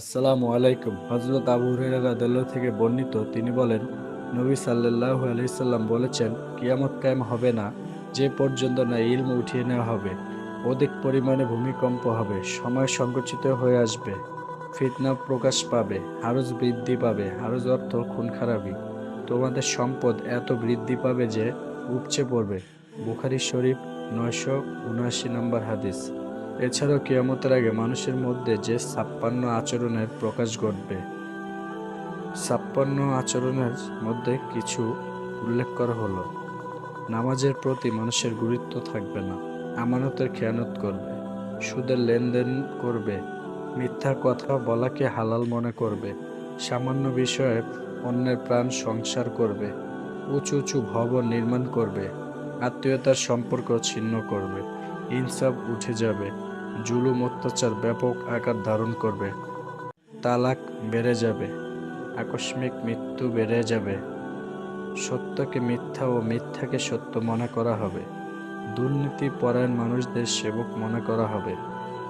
আসসালামু আলাইকুম। হজরত আবু হুরায়রা রাদিয়াল্লাহু থেকে বর্ণিত, তিনি বলেন, নবী সাল্লাল্লাহু আলাইহি সাল্লাম বলেছেন, কিয়ামত কায়েম হবে না, যে পর্যন্ত না ইলম উঠিয়ে নেওয়া হবে, অধিক পরিমাণে ভূমিকম্প হবে, সময় সংকুচিত হয়ে আসবে, ফিতনা প্রকাশ পাবে হারজ বৃদ্ধি পাবে হারজ অর্থ খুন খারাপি তোমাদের সম্পদ এত বৃদ্ধি পাবে যে উপচে পড়বে। বুখারি শরীফ নয়শো উনআশি নম্বর হাদিস। এছাড়াও কিয়ামতের আগে মানুষের মধ্যে যে ছাপ্পান্ন আচরণের প্রকাশ ঘটবে, ছাপ্পান্ন আচরণের মধ্যে কিছু উল্লেখ করা হলো। নামাজের প্রতি মানুষের গুরুত্ব থাকবে না, আমানতের খেয়ানত করবে, সুদের লেনদেন করবে, মিথ্যা কথা বলাকে হালাল মনে করবে, সামান্য বিষয়ে অন্যের প্রাণ সংসার করবে, উঁচু উঁচু ভবন নির্মাণ করবে, আত্মীয়তার সম্পর্ক ছিন্ন করবে ইনসাফ উঠে যাবে জুলুম অত্যাচার ব্যাপক আকার ধারণ করবে। তালাক বেড়ে যাবে। আকস্মিক মৃত্যু বেড়ে যাবে। সত্যকে মিথ্যা ও মিথ্যাকে সত্য মনে করা হবে। দুর্নীতি পরায়ণ মানুষদের সেবক মনে করা হবে।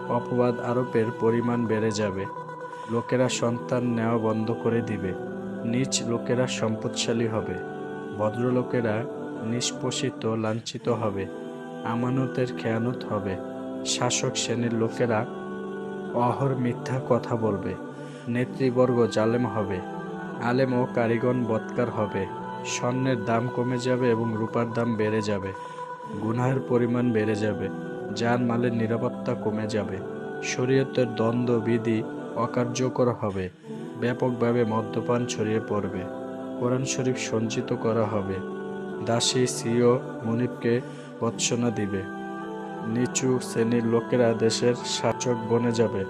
অপবাদ আরোপের পরিমাণ বেড়ে যাবে। লোকেরা সন্তান নেওয়া বন্ধ করে দিবে। নিচ লোকেরা সম্পদশালী হবে। ভদ্রলোকেরা নিষ্পোষিত, লাঞ্ছিত হবে। আমানতের খেয়ানত হবে। শাসক শ্রেণির লোকেরা অহর মিথ্যা কথা বলবে। নেতৃবর্গ জালেম হবে, আলেম ও কারিগণ বৎকার হবে, স্বর্ণের দাম কমে যাবে এবং রূপার দাম বেড়ে যাবে, গুনাহের পরিমাণ বেড়ে যাবে যান মালের নিরাপত্তা কমে যাবে, শরীয়তের দ্বন্দ্ববিধি অকার্যকর হবে, ব্যাপকভাবে মদ্যপান ছড়িয়ে পড়বে, কোরআন শরীফ সঞ্চিত করা হবে, দাসী সিও মুনিবকে বৎসনা দিবে। নিচু শ্রেণির লোকেরা দেশের শাসক বনে যাবে।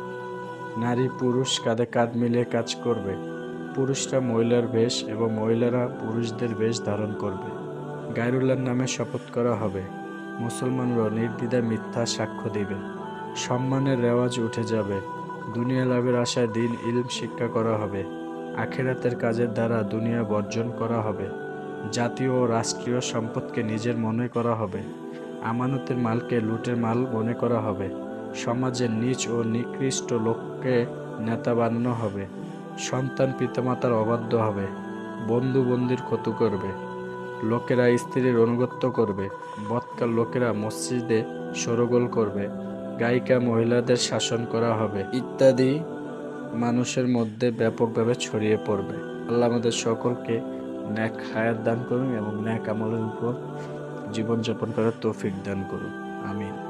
নারী, পুরুষ কাঁধে কাঁধ মিলিয়ে কাজ করবে। পুরুষরা মহিলার বেশ এবং মহিলারা পুরুষদের বেশ ধারণ করবে। গায়রুল্লাহর নামে শপথ করা হবে। মুসলমানরা নির্দ্বিধায় মিথ্যা সাক্ষ্য দিবে। সম্মানের রেওয়াজ উঠে যাবে। দুনিয়া লাভের আশায় দিন ইলম শিক্ষা করা হবে। আখেরাতের কাজের দ্বারা দুনিয়া বর্জন করা হবে। জাতীয় ও রাষ্ট্রীয় সম্পদকে নিজের মনে করা হবে। আমানতের মালকে লুটের মাল মনে করা হবে। সমাজের নিচ ও নিকৃষ্ট লোককে নেতা বানানো হবে। সন্তান পিতামাতার অবাধ্য হবে। বন্ধু বন্দির ক্ষতি করবে। লোকেরা স্ত্রীর অনুগত্য করবে। বৎকার লোকেরা মসজিদে সরগোল করবে। গায়িকা মহিলাদের শাসন করা হবে। ইত্যাদি মানুষের মধ্যে ব্যাপকভাবে ছড়িয়ে পড়বে। আল্লাহ আমাদের সকলকে ন্যাক হায়াত দান করুন এবং ন্যাক আমলের উপর জীবনযাপন করার তৌফিক দান করুন। আমিন।